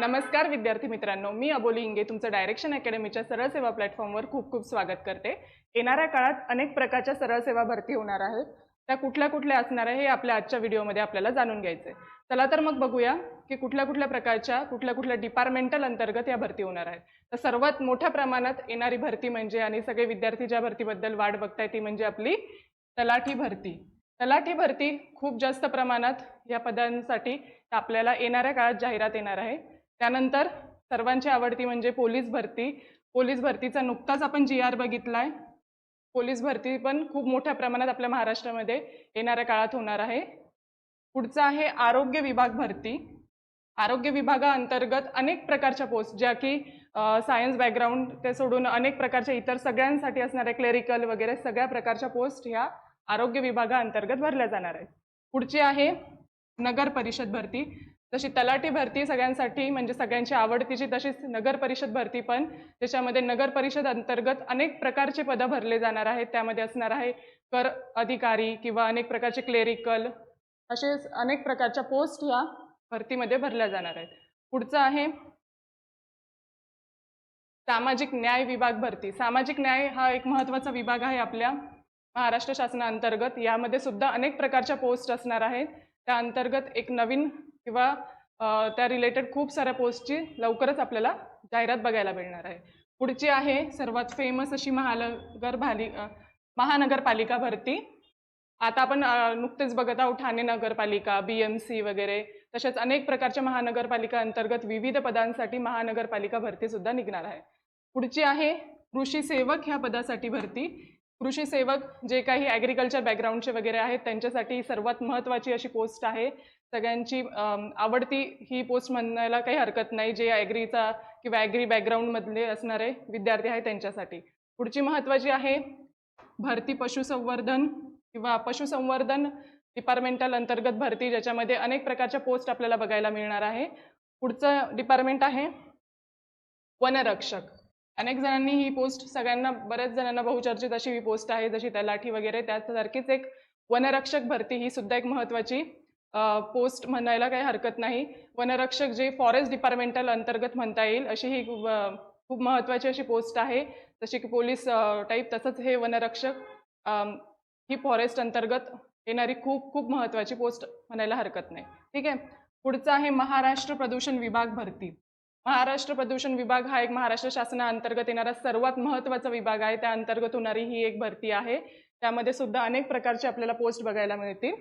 नमस्कार विद्यार्थी मित्रांनो. मी अबोली इंगे तुमचं डायरेक्शन अकॅडमीच्या सरळ सेवा प्लॅटफॉर्मवर खूप खूप स्वागत करते. येणाऱ्या काळात अनेक प्रकारच्या सरळ सेवा भरती होणार आहेत. त्या कुठल्या कुठल्या असणार आहे हे आपल्या आजच्या व्हिडिओमध्ये आपल्याला जाणून घ्यायचे चला तर मग बघूया की कुठल्या कुठल्या प्रकारच्या कुठल्या कुठल्या डिपार्टमेंटल अंतर्गत या भरती होणार आहेत. तर सर्वात मोठ्या प्रमाणात येणारी भरती म्हणजे आणि सगळे विद्यार्थी ज्या भरतीबद्दल वाट बघताय ती म्हणजे आपली तलाठी भरती. तलाठी भरती खूप जास्त प्रमाणात या पदांसाठी आपल्याला येणाऱ्या काळात जाहिरात येणार आहे. त्यानंतर सर्वांची आवडती म्हणजे पोलीस भरती. पोलीस भरतीचा नुकताच आपण जी आर बघितलाय. पोलीस भरती पण खूप मोठ्या प्रमाणात आपल्या महाराष्ट्रामध्ये येणाऱ्या काळात होणार आहे. पुढचं आहे आरोग्य विभाग भरती. आरोग्य विभागाअंतर्गत अनेक प्रकारच्या पोस्ट ज्या की सायन्स बॅकग्राऊंड ते सोडून अनेक प्रकारच्या इतर सगळ्यांसाठी असणाऱ्या क्लेरिकल वगैरे सगळ्या प्रकारच्या पोस्ट ह्या आरोग्य विभागाअंतर्गत भरल्या जाणार आहेत. पुढची आहे नगर परिषद भरती. जशी तलाठी भरती सगळ्यांसाठी म्हणजे सगळ्यांची आवडतीची तशीच नगर परिषद भरती पण. त्याच्यामध्ये नगर परिषद अंतर्गत अनेक प्रकारचे पदं भरले जाणार आहेत. त्यामध्ये असणार आहे कर अधिकारी किंवा अनेक प्रकारचे क्लेरिकल असे अनेक प्रकारच्या पोस्ट ह्या भरतीमध्ये भरल्या जाणार आहेत. पुढचं आहे सामाजिक न्याय विभाग भरती. सामाजिक न्याय हा एक महत्त्वाचा विभाग आहे आपल्या महाराष्ट्र शासनाअंतर्गत. यामध्ये सुद्धा अनेक प्रकारच्या पोस्ट असणार आहेत. त्या अंतर्गत एक नवीन किंवा त्या रिलेटेड खूप साऱ्या पोस्टची लवकरच आपल्याला जाहिरात बघायला मिळणार आहे. पुढची आहे सर्वात फेमस अशी महानगर भाली महानगरपालिका भरती. आता आपण नुकतेच बघत आहोत ठाणे नगरपालिका बी एम सी वगैरे तसेच अनेक प्रकारच्या महानगरपालिका अंतर्गत विविध पदांसाठी महानगरपालिका भरती सुद्धा निघणार आहे. पुढची आहे कृषी सेवक ह्या पदासाठी भरती. कृषी सेवक जे काही ॲग्रिकल्चर बॅकग्राऊंडचे वगैरे आहेत त्यांच्यासाठी सर्वात महत्त्वाची अशी पोस्ट आहे. सगळ्यांची आवडती ही पोस्ट म्हणायला काही हरकत नाही. जे ॲग्रीचा किंवा ॲग्री बॅकग्राऊंडमधले असणारे विद्यार्थी आहेत त्यांच्यासाठी. पुढची महत्त्वाची आहे भरती पशुसंवर्धन किंवा पशुसंवर्धन डिपार्टमेंटल अंतर्गत भरती ज्याच्यामध्ये अनेक प्रकारच्या पोस्ट आपल्याला बघायला मिळणार आहे. पुढचं डिपार्टमेंट आहे वनरक्षक. अनेक जणांनी ही पोस्ट सगळ्यांना बऱ्याच जणांना बहुचर्चित अशी ही पोस्ट आहे जशी तलाठी वगैरे त्यासारखीच एक वनरक्षक भरती ही सुद्धा एक महत्त्वाची पोस्ट म्हणायला काही हरकत नाही. वनरक्षक जे फॉरेस्ट डिपार्टमेंटल अंतर्गत म्हणता येईल अशी ही खूप महत्त्वाची अशी पोस्ट आहे. जशी की पोलीस टाईप तसंच हे वनरक्षक ही फॉरेस्ट अंतर्गत येणारी खूप खूप महत्त्वाची पोस्ट म्हणायला हरकत नाही. ठीक आहे? पुढचं आहे महाराष्ट्र प्रदूषण विभाग भरती. महाराष्ट्र प्रदूषण विभाग हा एक महाराष्ट्र शासनाअंतर्गत येणारा सर्वात महत्त्वाचा विभाग आहे. त्या अंतर्गत होणारी ही एक भरती आहे. त्यामध्ये सुद्धा अनेक प्रकारचे आपल्याला पोस्ट बघायला मिळतील.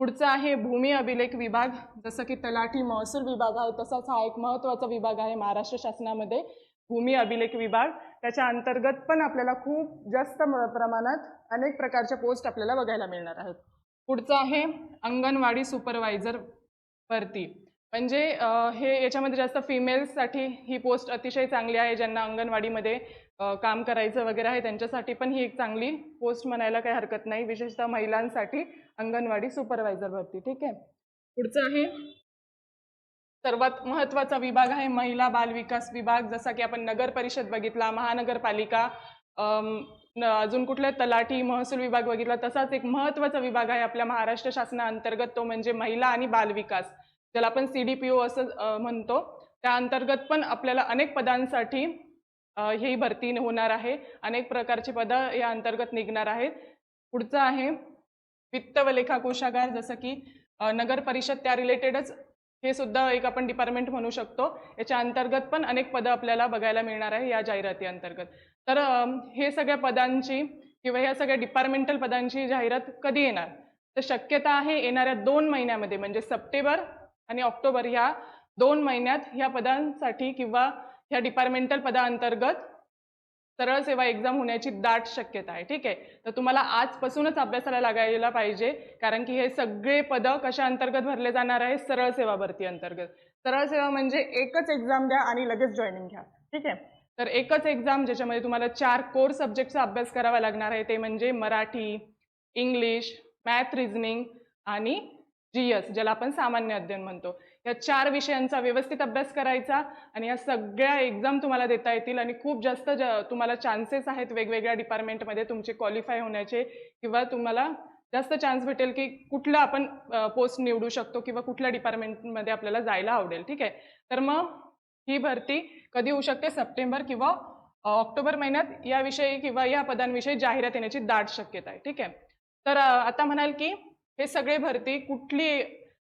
पुढचं आहे भूमी अभिलेख विभाग. जसं की तलाठी महसूल विभाग आहे तसाच हा एक महत्त्वाचा विभाग आहे महाराष्ट्र शासनामध्ये भूमी अभिलेख विभाग. त्याच्या अंतर्गत पण आपल्याला खूप जास्त म- प्रमाणात अनेक प्रकारच्या पोस्ट आपल्याला बघायला मिळणार आहेत. पुढचं आहे अंगणवाडी सुपरवायझर भरती. म्हणजे हे याच्यामध्ये जास्त फिमेल्ससाठी ही पोस्ट अतिशय चांगली आहे ज्यांना अंगणवाडीमध्ये काम करायचं वगैरे आहे त्यांच्यासाठी पण ही एक चांगली पोस्ट म्हणायला काही हरकत नाही. विशेषतः महिलांसाठी अंगणवाडी सुपरवायझर भरती. ठीक आहे? पुढचं आहे. सर्वात महत्त्वाचा विभाग आहे महिला बाल विकास विभाग. जसा की आपण नगर परिषद बघितला महानगरपालिका अजून कुठल्या तलाठी महसूल विभाग बघितला तसाच एक महत्त्वाचा विभाग आहे आपल्या महाराष्ट्र शासनाअंतर्गत तो म्हणजे महिला आणि बालविकास ज्याला आपण सी डी पी ओ असं म्हणतो. त्या अंतर्गत पण आपल्याला अनेक पदांसाठी ही भरती होणार आहे. अनेक प्रकारची पदं या अंतर्गत निघणार आहेत. पुढचं आहे वित्त व लेखा कोशागार जसं की नगर परिषद त्या रिलेटेडच हे सुद्धा एक आपण डिपार्टमेंट म्हणू शकतो. याच्या अंतर्गत पण अनेक पदं आपल्याला बघायला मिळणार आहे या जाहिराती अंतर्गत. तर हे सगळ्या पदांची किंवा ह्या सगळ्या डिपार्टमेंटल पदांची जाहिरात कधी येणार? तर शक्यता आहे येणाऱ्या दोन महिन्यामध्ये म्हणजे सप्टेंबर आणि ऑक्टोबर ह्या दोन महिन्यात ह्या पदांसाठी किंवा ह्या डिपार्टमेंटल पदाअंतर्गत सरळ सेवा एक्झाम होण्याची दाट शक्यता आहे. ठीक आहे? तर तुम्हाला आजपासूनच अभ्यासाला लागायला पाहिजे कारण की हे सगळे पदं कशा अंतर्गत भरले जाणार आहे? सरळ सेवा भरती अंतर्गत. सरळ सेवा म्हणजे एकच एक्झाम द्या आणि लगेच जॉईनिंग घ्या. ठीक आहे? तर एकच एक्झाम ज्याच्यामध्ये तुम्हाला चार कोर सब्जेक्टचा अभ्यास करावा लागणार आहे ते म्हणजे मराठी इंग्लिश मॅथ रिझनिंग आणि जी एस ज्याला आपण सामान्य अध्ययन म्हणतो. या चार विषयांचा व्यवस्थित अभ्यास करायचा आणि या सगळ्या एक्झाम तुम्हाला देता येतील आणि खूप जास्त ज तुम्हाला चान्सेस आहेत वेगवेगळ्या डिपार्टमेंटमध्ये तुमचे क्वालिफाय होण्याचे किंवा तुम्हाला जास्त चान्स भेटेल की कुठलं आपण पोस्ट निवडू शकतो किंवा कुठल्या डिपार्टमेंटमध्ये आपल्याला जायला आवडेल. ठीक आहे? तर मग ही भरती कधी होऊ शकते? सप्टेंबर किंवा ऑक्टोबर महिन्यात याविषयी किंवा या पदांविषयी जाहिरात येण्याची दाट शक्यता आहे. ठीक आहे? तर आता म्हणाल की हे सगळे भरती कुठली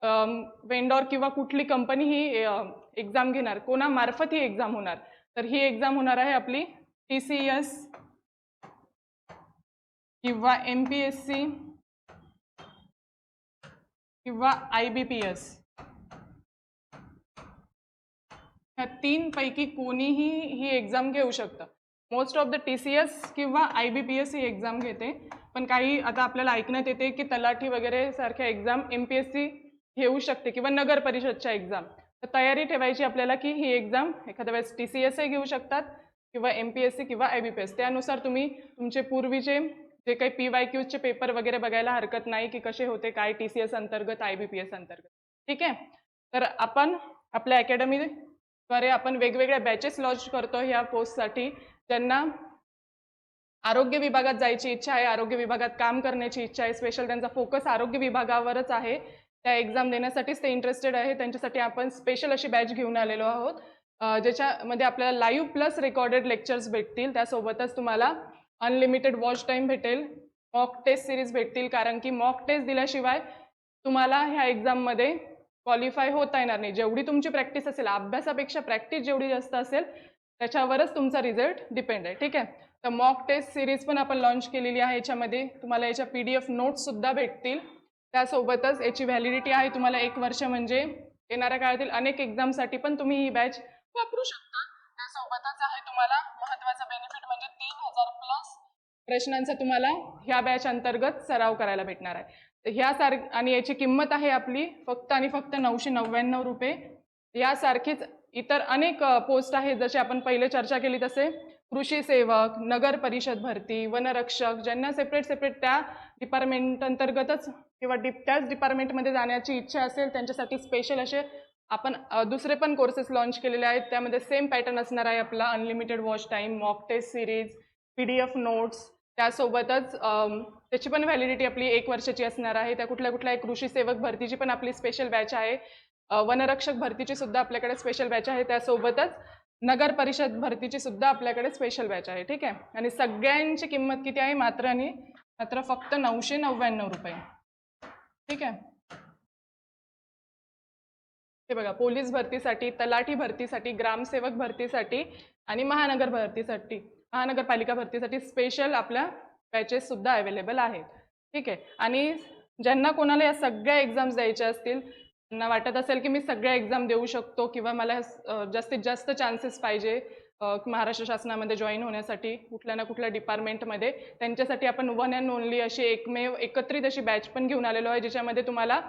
वेंडॉर किंवा कुठली कंपनी ही एक्झाम घेणार. कोणामार्फत ही एक्झाम होणार. तर ही एक्झाम होणार आहे आपली टी सी एस किंवा एम पी एस सी किंवा आय बी पी एस ह्या तीनपैकी कोणीही ही एक्झाम घेऊ शकतं. Most of the T C S किंवा आय बी पी एस ही एक्झाम घेते. पण काही आता आपल्याला ऐकण्यात येते की तलाठी वगैरे सारख्या exam M P S C घेऊ शकते किंवा नगर परिषदच्या एक्झाम तर तयारी ठेवायची आपल्याला की ही एक्झाम एखाद्या वेळेस टी सी एसही घेऊ शकतात किंवा एम पी एस सी किंवा आय बी पी एस त्यानुसार तुम्ही तुमचे पूर्वीचे जे काही पी वाय क्यूजचे पेपर वगैरे बघायला हरकत नाही की कसे होते काय टी सी एस अंतर्गत आय बी पी एस अंतर्गत. ठीक आहे? तर आपण आपल्या अकॅडमीद्वारे आपण वेगवेगळ्या बॅचेस लॉन्च करतो ह्या पोस्टसाठी ज्यांना आरोग्य विभागात जायची इच्छा आहे आरोग्य विभागात काम करण्याची इच्छा आहे स्पेशल त्यांचा फोकस आरोग्य विभागावरच आहे. त्या एक्झाम देण्यासाठीच ते इंटरेस्टेड आहे. त्यांच्यासाठी आपण स्पेशल अशी बॅच घेऊन आलेलो आहोत. ज्याच्यामध्ये आपल्याला लाईव्ह प्लस रेकॉर्डेड लेक्चर्स भेटतील. त्यासोबतच तुम्हाला अनलिमिटेड वॉच टाईम भेटेल. मॉक टेस्ट सिरीज भेटतील. कारण की मॉक टेस्ट दिल्याशिवाय तुम्हाला ह्या एक्झाममध्ये क्वालिफाय होता येणार नाही. जेवढी तुमची प्रॅक्टिस असेल अभ्यासापेक्षा प्रॅक्टिस जेवढी जास्त असेल त्याच्यावरच तुमचा रिझल्ट डिपेंड आहे. ठीक आहे? तर मॉक टेस्ट सिरीज पण आपण लॉन्च केलेली आहे. याच्यामध्ये तुम्हाला याच्या पी डी एफ नोट्ससुद्धा भेटतील. त्यासोबतच याची व्हॅलिडिटी आहे. तुम्हाला एक वर्ष म्हणजे येणाऱ्या काळातील अनेक एक्झामसाठी पण तुम्ही ही बॅच वापरू शकता. त्यासोबतच आहे तुम्हाला महत्त्वाचा बेनिफिट म्हणजे तीन हजार प्लस प्रश्नांचा तुम्हाला ह्या बॅच अंतर्गत सराव करायला भेटणार आहे. तर ह्या सार आणि याची किंमत आहे आपली फक्त आणि फक्त नऊशे नव्याण्णव रुपये. यासारखीच इतर अनेक पोस्ट आहेत. जसे आपण पहिले चर्चा केली तसे कृषी सेवक नगर परिषद भरती वनरक्षक ज्यांना सेपरेट सेपरेट त्या डिपार्टमेंट अंतर्गतच किंवा डिप त्याच डिपार्टमेंटमध्ये जाण्याची इच्छा असेल त्यांच्यासाठी स्पेशल असे आपण दुसरे पण कोर्सेस लॉन्च केलेले आहेत. त्यामध्ये सेम पॅटर्न असणार आहे आपला unlimited watch time mock test series P D F notes त्यासोबतच त्याची पण व्हॅलिडिटी आपली एक वर्षाची असणार आहे. त्या कुठल्या कुठल्या एक कृषी सेवक भरतीची पण आपली स्पेशल बॅच आहे. वनरक्षक भरतीची सुद्धा आपल्याकडे स्पेशल बॅच आहे. त्यासोबतच नगर परिषद भरतीची सुद्धा आपल्याकडे स्पेशल बॅच आहे ठीक आहे? आणि सगळ्यांची किंमत किती आहे? मात्र आणि मात्र फक्त नऊशे नव्याण्णव रुपये. ठीक आहे? हे बघा पोलीस भरतीसाठी तलाठी भरतीसाठी ग्रामसेवक भरतीसाठी आणि महानगर भरतीसाठी महानगरपालिका भरतीसाठी स्पेशल आपल्या बॅचेस सुद्धा अवेलेबल आहेत. ठीक आहे? आणि ज्यांना कोणाला या सगळ्या एक्झाम्स द्यायच्या असतील त्यांना वाटत असेल की मी सगळ्या एक्झाम देऊ शकतो किंवा मला जास्तीत जास्त चान्सेस पाहिजे महाराष्ट्र शासनामध्ये जॉईन होण्यासाठी कुठल्या ना कुठल्या डिपार्टमेंटमध्ये त्यांच्यासाठी आपण वन अँड ओनली अशी एकमेव एकत्रित अशी बॅच पण घेऊन आलेलो आहे ज्याच्यामध्ये तुम्हाला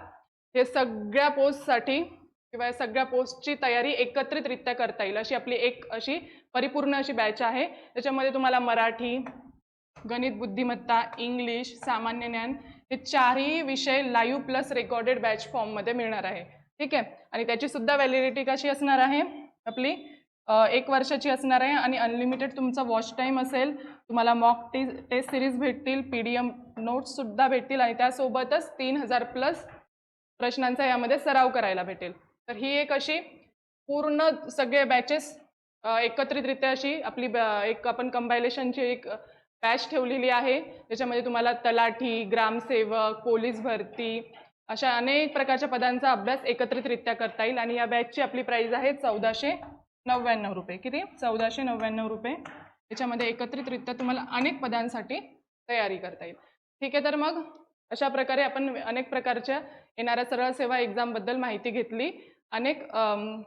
हे सगळ्या पोस्टसाठी किंवा या सगळ्या पोस्टची तयारी एकत्रितरित्या करता येईल. अशी आपली एक अशी परिपूर्ण अशी बॅच आहे. त्याच्यामध्ये तुम्हाला मराठी गणित बुद्धिमत्ता इंग्लिश सामान्य ज्ञान हे चारही विषय लाईव्ह प्लस रेकॉर्डेड बॅच फॉर्ममध्ये मिळणार आहे. ठीक आहे? आणि त्याची सुद्धा व्हॅलिडिटी कशी असणार आहे? आपली एक वर्षाची असणार आहे आणि अनलिमिटेड तुमचा वॉच टाईम असेल तुम्हाला मॉक टी टेस्ट सिरीज भेटतील पी डी एम नोट्ससुद्धा भेटतील आणि त्यासोबतच तीन हजार प्लस प्रश्नांचा यामध्ये सराव करायला भेटेल. तर ही एक अशी पूर्ण सगळे बॅचेस एकत्रितरित्या अशी आपली ब- एक आपण कंबायलेशनची एक बॅच ठेवलेली आहे. त्याच्यामध्ये तुम्हाला तलाठी ग्रामसेवक पोलीस भरती अशा अनेक प्रकारच्या पदांचा अभ्यास एकत्रितरित्या करता येईल. आणि या बॅचची आपली प्राईज आहे चौदाशे नव्याण्णव रुपये. किती? चौदाशे नव्याण्णव रुपये. त्याच्यामध्ये एकत्रितरित्या तुम्हाला अनेक पदांसाठी तयारी करता येईल. ठीक आहे तर मग अशा प्रकारे आपण अनेक प्रकारच्या येणाऱ्या सरळ सेवा एक्झामबद्दल माहिती घेतली. अनेक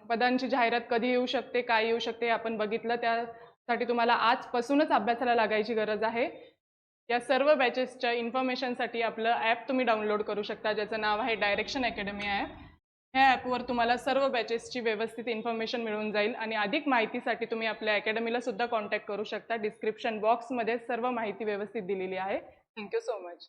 पदांची जाहिरात कधी येऊ शकते काय येऊ शकते आपण बघितलं. त्या साठी तुम्हाला आजपासूनच अभ्यासाला लागायची गरज आहे. या सर्व बॅचेसच्या इन्फॉर्मेशनसाठी आपलं ॲप तुम्ही डाउनलोड करू शकता ज्याचं नाव आहे डायरेक्शन अकॅडमी ॲप ह्या ॲपवर तुम्हाला सर्व बॅचेसची व्यवस्थित इन्फॉर्मेशन मिळून जाईल आणि अधिक माहितीसाठी तुम्ही आपल्या अकॅडमीला सुद्धा कॉन्टॅक्ट करू शकता. डिस्क्रिप्शन बॉक्समध्ये सर्व माहिती व्यवस्थित दिलेली आहे. Thank you so much